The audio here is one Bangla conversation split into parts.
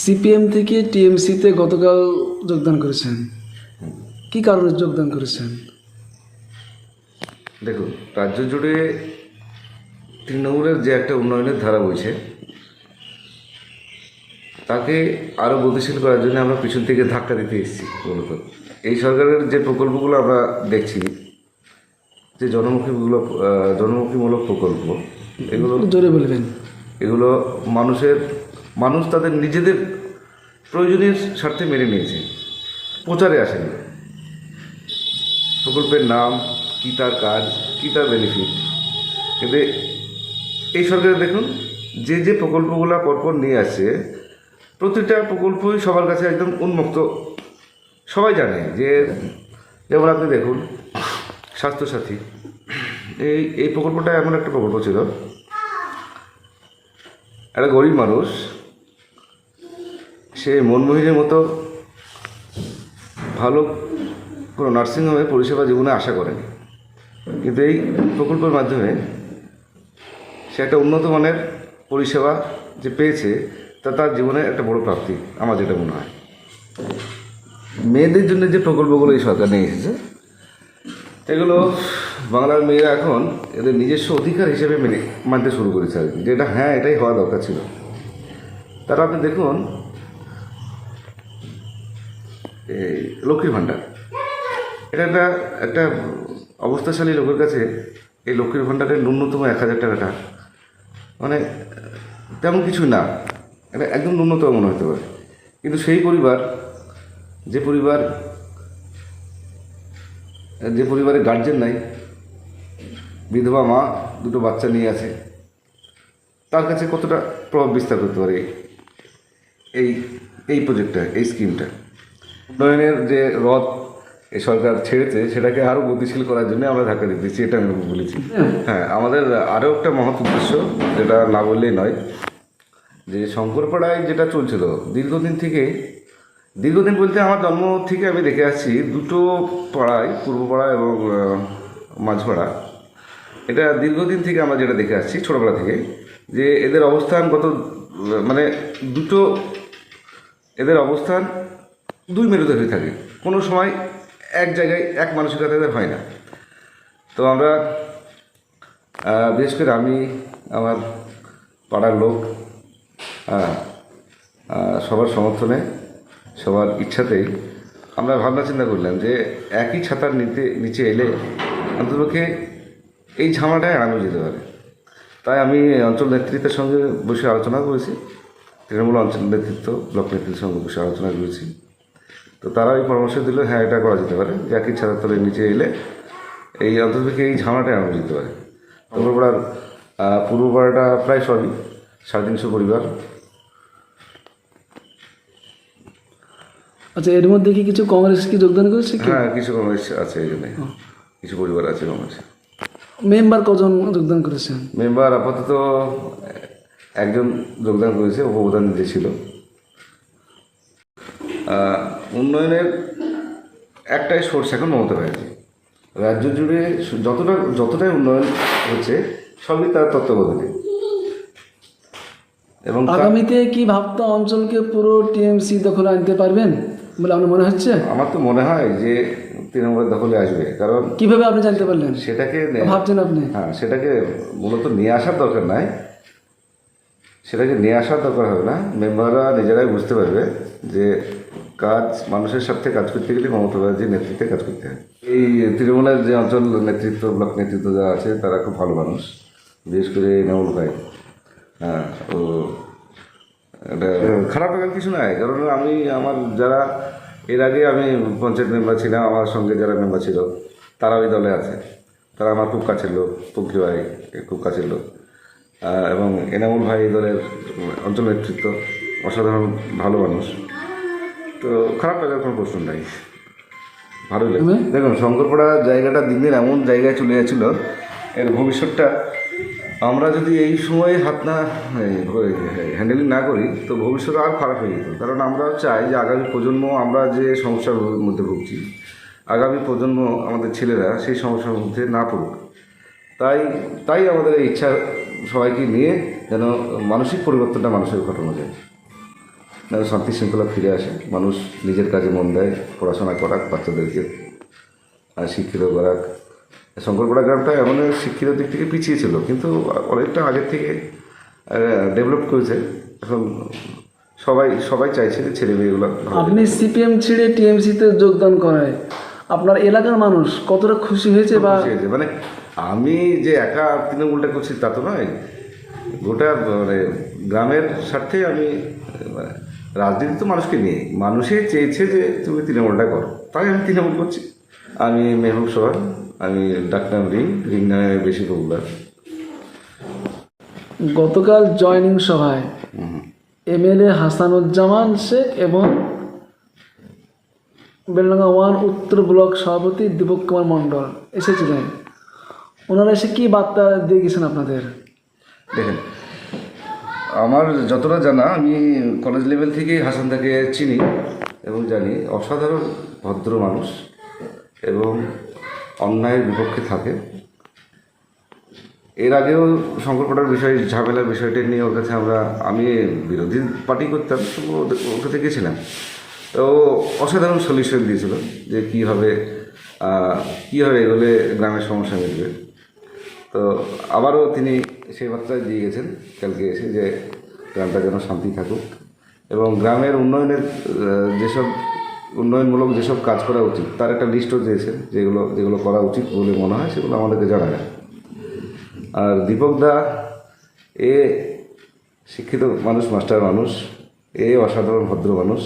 সিপিএম থেকে টিএমসিতে গতকাল যোগদান করেছেন। কি কারণে যোগদান করেছেন? দেখুন রাজ্য জুড়ে তৃণমূলের যে একটা উন্নয়নের ধারা বইছে তাকে আরও গতিশীল করার জন্য আমরা পিছন থেকে ধাক্কা দিতে এসেছি মূলত। এই সরকারের যে প্রকল্পগুলো আমরা দেখছি যে জনমুখীগুলো জনমুখীমূলক প্রকল্প এগুলো জোরে বলবেন। এগুলো মানুষের মানুষ তাদের নিজেদের প্রয়োজনীয় স্বার্থে মেনে নিয়েছে। প্রচারে আসেনি। প্রকল্পের নাম, কী তার কাজ, কী তার বেনিফিট কিন্তু এই সরকারে দেখুন, যে যে প্রকল্পগুলো পরপর নিয়ে আসছে, প্রতিটা প্রকল্পই সবার কাছে একদম উন্মুক্ত। সবাই জানে যে, যেমন আপনি দেখুন, স্বাস্থ্যসাথী। এই এই প্রকল্পটা এমন একটা প্রকল্প ছিল। একটা গরিব মানুষ সে মনমোহিনীর মতো ভালো কোনো নার্সিংহোমে পরিষেবা জীবনে আশা করেনি। কিন্তু এই প্রকল্পের মাধ্যমে সে একটা উন্নত মানের পরিষেবা যে পেয়েছে, তা তার জীবনে একটা বড় প্রাপ্তি, আমার যেটা মনে হয়। মেয়েদের জন্য যে প্রকল্পগুলো এই সরকার নিয়ে এসেছে, এগুলো বাংলার মেয়েরা এখন এদের নিজস্ব অধিকার হিসেবে মেনে মানতে শুরু করেছে আর কি। যেটা হ্যাঁ এটাই হওয়া দরকার ছিল। তারা আপনি দেখুন লক্ষ্মীর ভাণ্ডার। এটা একটা একটা অবস্থাশালী লোকের কাছে এই লক্ষ্মীর ভাণ্ডারের ন্যূনতম এক হাজার টাকাটা মানে তেমন কিছু না। এটা একদম ন্যূনতম মনে হতে পারে। কিন্তু সেই পরিবার, যে পরিবার, যে পরিবারে গার্জেন নাই, বিধবা মা, দুটো বাচ্চা নিয়ে আছে, তার কাছে কতটা প্রভাব বিস্তার করতে পারে এই এই প্রজেক্টটা এই স্কিমটা উন্নয়নের যে রথ এই সরকার ছেড়েছে সেটাকে আরও গতিশীল করার জন্য আমরা ধাক্কা দিতেছি এটা আমি বলেছি। হ্যাঁ আমাদের আরও একটা মহৎ উদ্দেশ্য যেটা না বললেই নয় যে শঙ্করপাড়ায় যেটা চলছিল দীর্ঘদিন থেকে দীর্ঘদিন বলতে আমার জন্ম থেকে আমি দেখে আসছি দুটো পাড়ায় পূর্বপাড়া এবং মাঝপাড়া এটা দীর্ঘদিন থেকে আমরা যেটা দেখে আসছি ছোটোবেলা থেকে যে এদের অবস্থান কত মানে দুটো এদের অবস্থান দুই মেরুতে হয়ে থাকে। কোনো সময় এক জায়গায় এক মানসিকতা এদের হয় না। তো আমরা বিশেষ করে আমি আমার পাড়ার লোক আহ, সবার সমর্থনে সবার ইচ্ছাতেই আমরা ভাবনা চিন্তা করলাম যে একই ছাতার নিতে নিচে এলে অন্ততপক্ষে এই ঝামেলাটা এড়ানো যেতে পারে। তাই আমি অঞ্চল নেতৃত্বের সঙ্গে বসে আলোচনা করেছি তৃণমূল অঞ্চল নেতৃত্ব ব্লক নেতৃত্বের সঙ্গে বসে আলোচনা করেছি। তো তারা এই পরামর্শ দিল হ্যাঁ এটা করা যেতে পারে। যে একই ছাতার তলের নিচে এলে এই অন্ততপক্ষে এই ঝামেলাটা এড়ানো যেতে পারে। পূর্বপাড়ার আহ, পূর্বপাড়াটা প্রায় সবই সাড়ে তিনশো পরিবার। আচ্ছা এর মধ্যে কি কিছু কংগ্রেস কি যোগদান করেছে হ্যাঁ কিছু কংগ্রেস আছে এখানে কিছু পরিবার আছে কংগ্রেস। মেম্বার কজন যোগদান করেছেন মেম্বার আপাতত একজন যোগদান করেছে উপপ্রধান যে ছিল। উন্নয়নের একটাই সোর্স এখন মমতা ব্যানার্জি। রাজ্য জুড়ে যতটা যতটাই উন্নয়ন হচ্ছে সবই তার তত্ত্বাবধানে। এবং আগামীতে কি ভাবতা অঞ্চলকে পুরো টিএমসি দখলে আনতে পারবেন বলে আপনার মনে হচ্ছে? আমার তো মনে হয় যে তৃণমূলের দখলে আসবে কারণ কীভাবে আপনি জানতে পারলেন? সেটাকে ভাবছেন আপনি? হ্যাঁ সেটাকে মূলত নিয়ে আসার দরকার নাই। সেটাকে নিয়ে আসার দরকার হবে না। মেম্বাররা নিজেরাই বুঝতে পারবে যে কাজ, মানুষের সাথে কাজ করতে গেলে মমতা ব্যানার্জির নেতৃত্বে কাজ করতে হয়। এই তৃণমূলের যে অঞ্চল নেতৃত্ব, ব্লক নেতৃত্ব যারা আছে, তারা খুব ভালো মানুষ। বিশেষ করে নেমুল ভাই। হ্যাঁ ও এটা খারাপ লাগার কিছু নাই কারণ আমি, আমার যারা, এর আগে আমি পঞ্চায়েত মেম্বার ছিলাম, আমার সঙ্গে যারা মেম্বার ছিল, তারা ওই দলে আছে। তারা আমার খুব কাছের লোক পঙ্কি ভাই খুব কাছের লোক। এবং এনামুল ভাই দলের অঞ্চল নেতৃত্ব, অসাধারণ, ভালো মানুষ। তো খারাপ লাগার কোনো প্রশ্ন নাই ভালোই লাগে দেখুন শঙ্করপাড়া জায়গাটা দিন দিন এমন জায়গায় চলে যাচ্ছিল এর ভবিষ্যৎটা আমরা যদি এই সময়ে হাত না হ্যান্ডেলিং না করি তো ভবিষ্যৎ আর খারাপ হয়ে যেত। কারণ আমরা চাই যে আগামী প্রজন্ম আমরা যে সমস্যার মধ্যে ভুগছি আগামী প্রজন্ম আমাদের ছেলেরা সেই সমস্যার মধ্যে না পড়ুক। তাই তাই আমাদের ইচ্ছা সবাইকে নিয়ে যেন মানসিক পরিবর্তনটা মানুষের ঘটানো যায়। যেন শান্তি শৃঙ্খলা ফিরে আসে। মানুষ নিজের কাজে মন দেয় পড়াশোনা করাক বাচ্চাদেরকে আর শিক্ষিত করাক। শঙ্করপাড়া গ্রামটা এমন শিক্ষিত দিক থেকে পিছিয়ে ছিল কিন্তু অনেকটা আগের থেকে ডেভেলপ করেছে। এখন সবাই সবাই চাইছে যে ছেলে মেয়েগুলো আপনি সিপিএম ছেড়ে টিএমসিতে যোগদান করায়। আপনার এলাকার মানুষ কতটা খুশি হয়েছে বা। মানে আমি যে একা তৃণমূলটা করছি তা তো নয়। গোটা মানে গ্রামের স্বার্থে আমি মানে, রাজনীতি তো মানুষকে নিয়ে মানুষে চেয়েছে যে তুমি তৃণমূলটা করো। তাই আমি তৃণমূল করছি। আমি মেহবুব সোহান আমি ডাক্তার রিং রিং নামে বেশি পপুলার গতকাল জয়নিং সভায় এমএলএ হাসানুজ্জামান শেখ এবং বেলডাঙ্গা ওয়ান উত্তর ব্লক সভাপতি দীপক কুমার মণ্ডল এসেছিলেন। ওনারা এসে কী বার্তা দিয়ে গেছেন আপনাদের? দেখেন আমার যতটা জানা, আমি কলেজ লেভেল থেকেই হাসানদাকে চিনি এবং জানি। অসাধারণ, ভদ্র মানুষ এবং অন্যায়ের বিপক্ষে থাকে। এর আগেও শঙ্করপাড়ার বিষয়, ঝামেলার বিষয়টা নিয়ে ওর কাছে আমরা, আমি বিরোধী পার্টি করতাম, তবু ওর কাছে গেছিলাম। তো ও অসাধারণ সলিউশন দিয়েছিল যে কীভাবে কীভাবে এগোলে গ্রামের সমস্যা মিটবে। তো আবারও তিনি সেই বার্তা দিয়ে গেছেন, কালকে এসে যে গ্রামটা যেন শান্তি থাকুক। এবং গ্রামের উন্নয়নের যেসব উন্নয়নমূলক যেসব কাজ করা উচিত, তার একটা লিস্টও দিয়েছেন, যেগুলো যেগুলো করা উচিত বলে মনে হয়, সেগুলো আমাদেরকে জানাবেন। আর দীপক দা, এ শিক্ষিত মানুষ, মাস্টার মানুষ, এ অসাধারণ, ভদ্র মানুষ,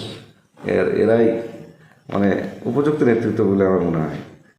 এর, এরাই মানে উপযুক্ত নেতৃত্ব বলে আমার মনে হয়।